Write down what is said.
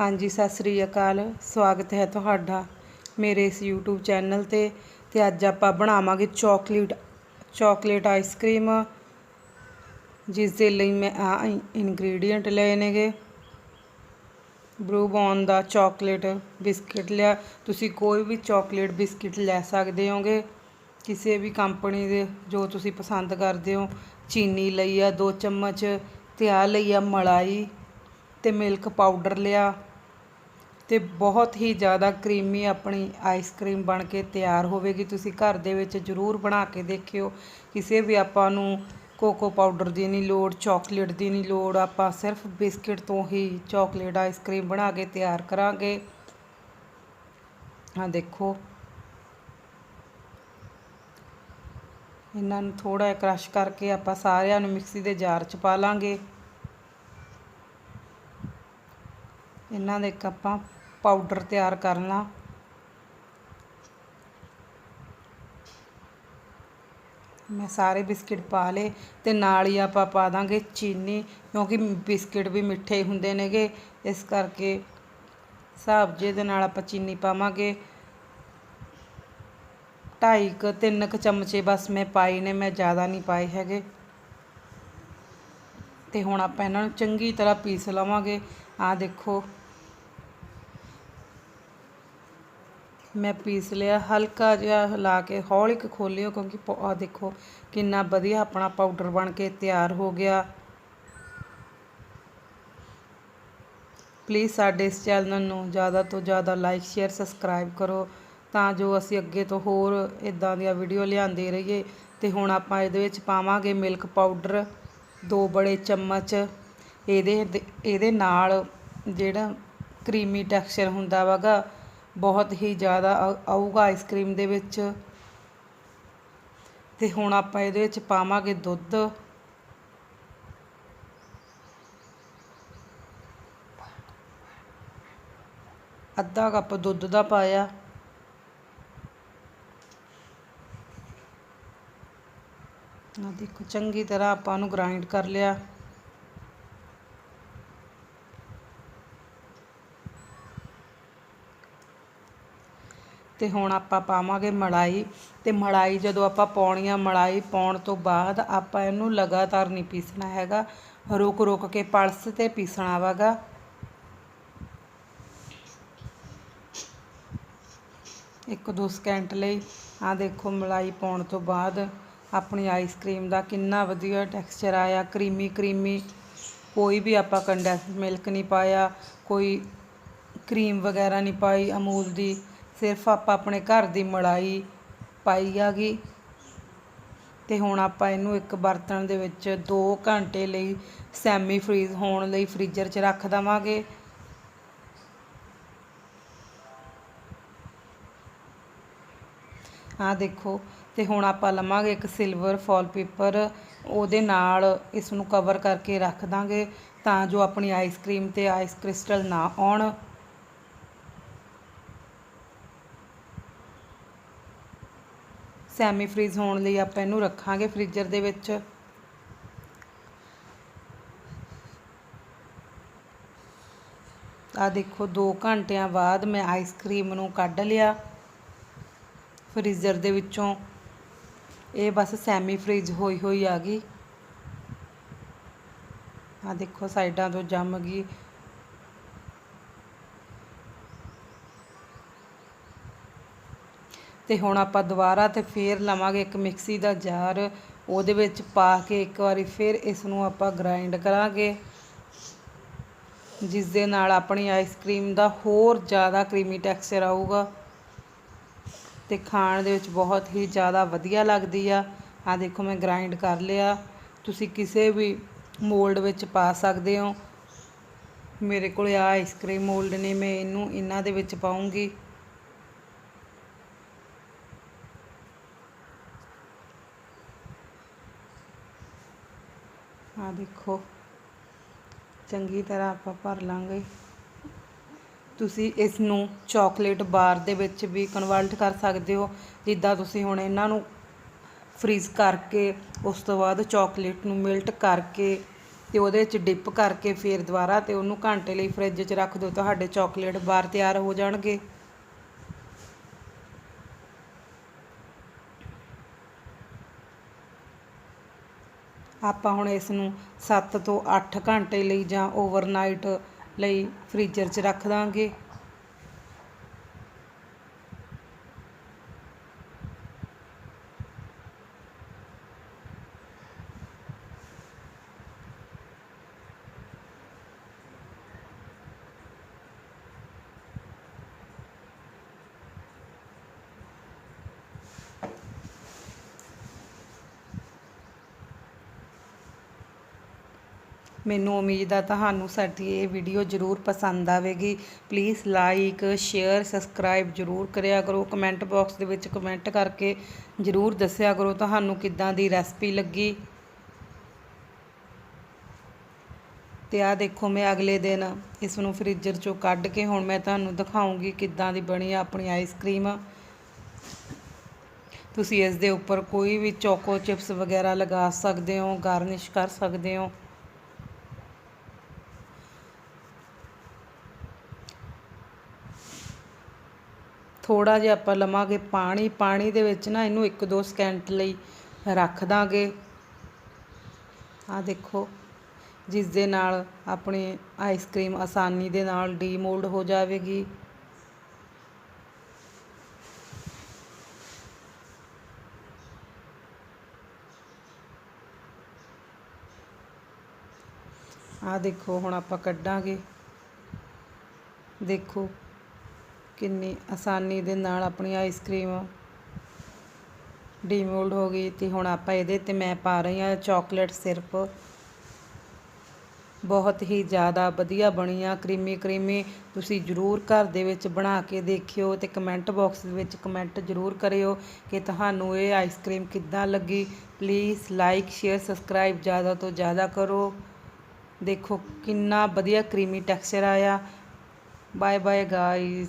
ਹਾਂਜੀ, ਸਤਿ ਸ੍ਰੀ ਅਕਾਲ। ਸਵਾਗਤ ਹੈ ਤੁਹਾਡਾ ਮੇਰੇ ਇਸ YouTube ਚੈਨਲ ਤੇ ਤੇ ਅੱਜ ਆਪਾਂ ਬਣਾਵਾਂਗੇ ਚਾਕਲੇਟ ਚਾਕਲੇਟ ਆਈਸਕ੍ਰੀਮ ਜਿਸ ਦੇ ਲਈ ਮੈਂ ਆ ਇਨਗਰੀਡੀਅੰਟ ਲਏ ਨੇਗੇ। ਬਰੂ ਦਾ ਚਾਕਲੇਟ ਬਿਸਕਿਟ ਲਿਆ। ਤੁਸੀਂ ਕੋਈ ਵੀ ਚਾਕਲੇਟ ਬਿਸਕਿਟ ਲੈ ਸਕਦੇ ਹੋਗੇ। ਕਿਸੇ ਵੀ ਕੰਪਨੀ ਦੇ ਜੋ ਤੁਸੀਂ ਪਸੰਦ ਕਰਦੇ ਹੋ। ਚੀਨੀ ਲਈ ਆ 2 ਚਮਚ ਤੇ ਆ ਲਈ ਆ, ਮਲਾਈ ਅਤੇ ਮਿਲਕ ਪਾਊਡਰ ਲਿਆ ਅਤੇ ਬਹੁਤ ਹੀ ਜ਼ਿਆਦਾ ਕਰੀਮੀ ਆਪਣੀ ਆਈਸ ਆਈਸਕ੍ਰੀਮ ਬਣ ਕੇ ਤਿਆਰ ਹੋਵੇਗੀ। ਤੁਸੀਂ ਘਰ ਦੇ ਵਿੱਚ ਜ਼ਰੂਰ ਬਣਾ ਕੇ ਦੇਖਿਓ। ਕਿਸੇ ਵੀ ਆਪਾਂ ਨੂੰ ਕੋਕੋ ਪਾਊਡਰ ਦੀ ਨਹੀਂ ਲੋੜ ਚਾਕਲੇਟ ਦੀ ਨਹੀਂ ਲੋੜ। ਆਪਾਂ ਸਿਰਫ ਬਿਸਕਿਟ ਤੋਂ ਹੀ ਚਾਕਲੇਟ ਆਈਸਕ੍ਰੀਮ ਬਣਾ ਕੇ ਤਿਆਰ ਕਰਾਂਗੇ। ਆ ਦੇਖੋ। ਇਹਨਾਂ ਨੂੰ ਥੋੜਾ ਜਿਹਾ ਕ੍ਰਸ਼ ਕਰਕੇ ਆਪਾਂ ਸਾਰਿਆਂ ਨੂੰ ਮਿਕਸੀ ਦੇ ਜਾਰ 'ਚ ਪਾ ਲਾਂਗੇ। ਇਹਨਾਂ ਦੇ ਇੱਕ ਆਪਾਂ ਪਾਊਡਰ ਤਿਆਰ ਕਰਨਾ ਮੈਂ ਸਾਰੇ ਬਿਸਕਿਟ ਪਾ ਲਏ ਤੇ ਨਾਲ ਹੀ ਆਪਾਂ ਪਾ ਦਾਂਗੇ ਚੀਨੀ, ਕਿਉਂਕਿ ਬਿਸਕਿਟ ਵੀ ਮਿੱਠੇ ਹੁੰਦੇ ਨੇਗੇ। ਇਸ ਕਰਕੇ ਹਿਸਾਬ ਜੇ ਦੇ ਨਾਲ ਆਪਾਂ ਚੀਨੀ ਪਾਵਾਂਗੇ। ਢਾਈ ਕ, ਤਿੰਨ ਕ ਚਮਚੇ ਬਸ ਮੈਂ ਪਾਈ ਨੇ, ਮੈਂ ਜ਼ਿਆਦਾ ਨਹੀਂ ਪਾਏ ਹੈਗੇ। ਤੇ ਹੁਣ ਆਪਾਂ ਇਹਨਾਂ ਨੂੰ ਚੰਗੀ ਤਰ੍ਹਾਂ ਪੀਸ ਲਵਾਂਗੇ। ਆ ਦੇਖੋ। ਮੈਂ ਪੀਸ ਲਿਆ। ਹਲਕਾ ਜਿਹਾ ਹਿਲਾ ਕੇ ਹੌਲੀ ਕੁ ਖੋਲਿਓ ਕਿਉਂਕਿ ਆ ਦੇਖੋ ਕਿੰਨਾ ਵਧੀਆ ਆਪਣਾ ਪਾਊਡਰ ਬਣ ਕੇ ਤਿਆਰ ਹੋ ਗਿਆ। ਪਲੀਜ਼ ਸਾਡੇ ਇਸ ਚੈਨਲ ਨੂੰ ਜ਼ਿਆਦਾ ਤੋਂ ਜ਼ਿਆਦਾ ਲਾਈਕ ਸ਼ੇਅਰ ਸਬਸਕ੍ਰਾਈਬ ਕਰੋ ਤਾਂ ਜੋ ਅਸੀਂ ਅੱਗੇ ਤੋਂ ਹੋਰ ਇਦਾਂ ਦੀਆਂ ਵੀਡੀਓ ਲਿਆਂਦੇ ਰਹੀਏ। ਤੇ ਹੁਣ ਆਪਾਂ ਇਹਦੇ ਵਿੱਚ ਪਾਵਾਂਗੇ ਮਿਲਕ ਪਾਊਡਰ ਦੋ ਬੜੇ ਚਮਚ ਇਹਦੇ ਇਹਦੇ ਨਾਲ ਜਿਹੜਾ ਕਰੀਮੀ ਟੈਕਸਚਰ ਹੁੰਦਾ ਵਗਾ, ਬਹੁਤ ਹੀ ਜ਼ਿਆਦਾ ਆਊਗਾ ਆਈਸਕ੍ਰੀਮ ਦੇ ਵਿੱਚ। ਤੇ ਹੁਣ ਆਪਾਂ ਇਹਦੇ ਵਿੱਚ ਪਾਵਾਂਗੇ ਦੁੱਧ। ਅੱਧਾ ਕੱਪ ਦੁੱਧ ਦਾ ਪਾਇਆ। ਆ ਦੇਖੋ, ਚੰਗੀ ਤਰ੍ਹਾਂ ਆਪਾਂ ਨੂੰ ਗ੍ਰਾਈਂਡ ਕਰ ਲਿਆ। ਤੇ ਹੁਣ ਆਪਾਂ ਪਾਵਾਂਗੇ ਮਲਾਈ ਤੇ ਮਲਾਈ ਜਦੋਂ ਆਪਾਂ ਪਾਉਣੀ ਆ, ਮਲਾਈ ਪਾਉਣ ਤੋਂ ਬਾਅਦ ਆਪਾਂ ਇਹਨੂੰ ਲਗਾਤਾਰ ਨਹੀਂ ਪੀਸਣਾ ਹੈਗਾ। ਰੁਕ ਰੁਕ ਕੇ ਪਲਸ ਤੇ ਪੀਸਣਾ ਵਾਗਾ। ਇੱਕ ਦੋ ਸਕਿੰਟ ਲਈ। ਆ ਦੇਖੋ ਮਲਾਈ ਪਾਉਣ ਤੋਂ ਬਾਅਦ ਆਪਣੀ ਆਈਸਕ੍ਰੀਮ ਦਾ ਕਿੰਨਾ ਵਧੀਆ ਟੈਕਸਚਰ ਆਇਆ। ਕਰੀਮੀ ਕਰੀਮੀ ਕੋਈ ਵੀ ਆਪਾਂ ਕੰਡੈਂਸ ਮਿਲਕ ਨਹੀਂ ਪਾਇਆ, ਕੋਈ ਕਰੀਮ ਵਗੈਰਾ ਨਹੀਂ ਪਾਈ ਅਮੂਲ ਦੀ। ਸਿਰਫ ਆਪਾਂ ਆਪਣੇ ਘਰ ਦੀ ਮਲਾਈ ਪਾਈ ਆਗੀ ਤੇ ਹੁਣ ਆਪਾਂ ਇਹਨੂੰ ਇੱਕ ਬਰਤਨ ਦੇ ਵਿੱਚ 2 ਘੰਟੇ ਲਈ ਸੈਮੀ ਫਰੀਜ਼ ਹੋਣ ਲਈ ਫ੍ਰੀਜ਼ਰ 'ਚ ਰੱਖ ਦਵਾਂਗੇ। ਆ ਦੇਖੋ, ਤੇ ਹੁਣ ਆਪਾਂ ਲਵਾਂਗੇ ਇੱਕ ਸਿਲਵਰ ਫੋਲ ਪੇਪਰ ਉਹਦੇ ਨਾਲ ਇਸ ਨੂੰ ਕਵਰ ਕਰਕੇ ਰੱਖ ਦਾਂਗੇ ਤਾਂ ਜੋ ਆਪਣੀ ਆਈਸਕ੍ਰੀਮ ਤੇ ਆਈਸ ਕ੍ਰਿਸਟਲ ਨਾ ਆਉਣ। ਸੈਮੀ ਫ੍ਰੀਜ਼ ਹੋਣ ਲਈ ਆਪਾਂ ਇਹਨੂੰ ਰੱਖਾਂਗੇ ਫ੍ਰੀਜ਼ਰ ਦੇ ਵਿੱਚ। ਆ ਦੇਖੋ 2 ਘੰਟਿਆਂ ਬਾਅਦ ਮੈਂ ਆਈਸਕ੍ਰੀਮ ਨੂੰ ਕੱਢ ਲਿਆ ਫ੍ਰੀਜ਼ਰ ਦੇ ਵਿੱਚੋਂ। ਇਹ ਬਸ ਸੈਮੀ ਫ੍ਰੀਜ਼ ਹੋਈ ਹੋਈ ਆ ਗਈ। ਆ ਦੇਖੋ, ਸਾਈਡਾਂ ਤੋਂ ਜੰਮ ਗਈ। ਤੇ ਹੁਣ ਆਪਾਂ ਦੁਬਾਰਾ ਤੇ ਫੇਰ ਲਵਾਂਗੇ ਇੱਕ ਮਿਕਸੀ ਦਾ ਜਾਰ। ਉਹਦੇ ਵਿੱਚ ਪਾ ਕੇ ਇੱਕ ਵਾਰੀ ਫਿਰ ਇਸ ਨੂੰ ਆਪਾਂ ਗ੍ਰਾਈਂਡ ਕਰਾਂਗੇ। ਜਿਸ ਦੇ ਨਾਲ ਆਪਣੀ ਆਈਸਕ੍ਰੀਮ ਦਾ ਹੋਰ ਜ਼ਿਆਦਾ ਕਰੀਮੀ ਟੈਕਸਚਰ ਆਊਗਾ। ਤੇ ਖਾਣ ਦੇ ਵਿੱਚ ਬਹੁਤ ਹੀ ਜ਼ਿਆਦਾ ਵਧੀਆ ਲੱਗਦੀ ਆ। ਆ ਦੇਖੋ ਮੈਂ ਗ੍ਰਾਈਂਡ ਕਰ ਲਿਆ। ਤੁਸੀਂ ਕਿਸੇ ਵੀ ਮੋਲਡ ਵਿੱਚ ਪਾ ਸਕਦੇ ਹੋ। ਮੇਰੇ ਕੋਲ ਆ ਆਈਸਕ੍ਰੀਮ ਮੋਲਡ ਨੇ, ਮੈਂ ਇਹਨੂੰ ਇਹਨਾਂ ਦੇ ਵਿੱਚ ਪਾਉਂਗੀ। ਆ ਦੇਖੋ। ਚੰਗੀ ਤਰ੍ਹਾਂ ਆਪਾਂ ਭਰ ਲਾਂਗੇ। ਤੁਸੀਂ ਇਸ ਨੂੰ ਚਾਕਲੇਟ ਬਾਰ ਦੇ ਵਿੱਚ ਵੀ ਕਨਵਰਟ ਕਰ ਸਕਦੇ ਹੋ। ਜਿੱਦਾਂ ਤੁਸੀਂ ਹੁਣ ਇਹਨਾਂ ਨੂੰ ਫ੍ਰੀਜ਼ ਕਰਕੇ, ਉਸ ਤੋਂ ਬਾਅਦ ਚਾਕਲੇਟ ਨੂੰ ਮਿਲਟ ਕਰਕੇ ਤੇ ਉਹਦੇ ਵਿੱਚ ਡਿਪ ਕਰਕੇ ਫਿਰ ਦੁਬਾਰਾ ਤੇ ਉਹਨੂੰ ਘੰਟੇ ਲਈ ਫ੍ਰਿਜ 'ਚ ਰੱਖ ਦਿਓ। ਤੁਹਾਡੇ ਚਾਕਲੇਟ ਬਾਰ ਤਿਆਰ ਹੋ ਜਾਣਗੇ। ਆਪਾਂ ਹੁਣ ਇਸ ਨੂੰ 7 ਤੋਂ 8 ਘੰਟੇ ਲਈ ਜਾਂ ਓਵਰਨਾਈਟ ਲਈ ਫ੍ਰੀਜ਼ਰ 'ਚ ਰੱਖ ਦਾਂਗੇ। ਮੈਨੂੰ ਉਮੀਦ ਆ ਤੁਹਾਨੂੰ ਸਾਡੀ ਇਹ ਵੀਡੀਓ ਜ਼ਰੂਰ ਪਸੰਦ ਆਵੇਗੀ। ਪਲੀਜ਼ ਲਾਈਕ ਸ਼ੇਅਰ ਸਬਸਕ੍ਰਾਈਬ ਜ਼ਰੂਰ ਕਰਿਆ ਕਰੋ। ਕਮੈਂਟ ਬਾਕਸ ਦੇ ਵਿੱਚ ਕਮੈਂਟ ਕਰਕੇ ਜ਼ਰੂਰ ਦੱਸਿਆ ਕਰੋ ਤੁਹਾਨੂੰ ਕਿੱਦਾਂ ਦੀ ਰੈਸਪੀ ਲੱਗੀ। ਤੇ ਆ ਦੇਖੋ ਮੈਂ ਅਗਲੇ ਦਿਨ ਇਸ ਨੂੰ ਫ੍ਰੀਜ਼ਰ ਚੋਂ ਕੱਢ ਕੇ ਹੁਣ ਮੈਂ ਤੁਹਾਨੂੰ ਦਿਖਾਉਂਗੀ ਕਿੱਦਾਂ ਦੀ ਬਣੀ ਆ ਆਪਣੀ ਆਈਸਕ੍ਰੀਮ ਤੁਸੀਂ ਇਸ ਦੇ ਉੱਪਰ ਕੋਈ ਵੀ ਚੋਕੋ ਚਿਪਸ ਵਗੈਰਾ ਲਗਾ ਸਕਦੇ ਹੋ ਗਾਰਨਿਸ਼ ਕਰ ਸਕਦੇ ਹੋ। ਥੋੜਾ ਜਿਹਾ ਆਪਾਂ ਲਵਾਂਗੇ ਪਾਣੀ ਪਾਣੀ ਦੇ ਵਿੱਚ ਨਾ ਇਹਨੂੰ 1-2 ਸਕਿੰਟ ਲਈ ਰੱਖ ਦਾਂਗੇ। ਆ ਦੇਖੋ, ਜਿਸ ਦੇ ਨਾਲ ਆਪਣੀ ਆਈਸਕ੍ਰੀਮ ਆਸਾਨੀ ਦੇ ਨਾਲ ਡੀਮੋਲਡ ਹੋ ਜਾਵੇਗੀ। ਆ ਦੇਖੋ, ਹੁਣ ਆਪਾਂ ਕੱਢਾਂਗੇ। ਦੇਖੋ ਕਿੰਨੀ ਆਸਾਨੀ ਦੇ ਨਾਲ ਆਪਣੀ ਆਈਸਕ੍ਰੀਮ ਡੀਮੋਲਡ ਹੋ ਗਈ ਤੇ ਹੁਣ ਆਪਾਂ ਇਹਦੇ ਤੇ ਮੈਂ ਪਾ ਰਹੀ ਹਾਂ ਚਾਕਲੇਟ ਸਿਰਪ। ਬਹੁਤ ਹੀ ਜ਼ਿਆਦਾ ਵਧੀਆ ਬਣੀ ਆ ਕਰੀਮੀ ਕਰੀਮੀ ਤੁਸੀਂ ਜਰੂਰ ਘਰ ਦੇ ਵਿੱਚ ਬਣਾ ਕੇ ਦੇਖਿਓ ਤੇ ਕਮੈਂਟ ਬਾਕਸ ਦੇ ਵਿੱਚ ਕਮੈਂਟ ਜਰੂਰ ਕਰਿਓ ਕਿ ਤੁਹਾਨੂੰ ਇਹ ਆਈਸਕ੍ਰੀਮ ਕਿੱਦਾਂ ਲੱਗੀ। ਪਲੀਜ਼ ਲਾਈਕ ਸ਼ੇਅਰ ਸਬਸਕ੍ਰਾਈਬ ਜ਼ਿਆਦਾ ਤੋਂ ਜ਼ਿਆਦਾ ਕਰੋ। ਦੇਖੋ ਕਿੰਨਾ ਵਧੀਆ ਕਰੀਮੀ ਟੈਕਸਚਰ ਆਇਆ। Bye bye guys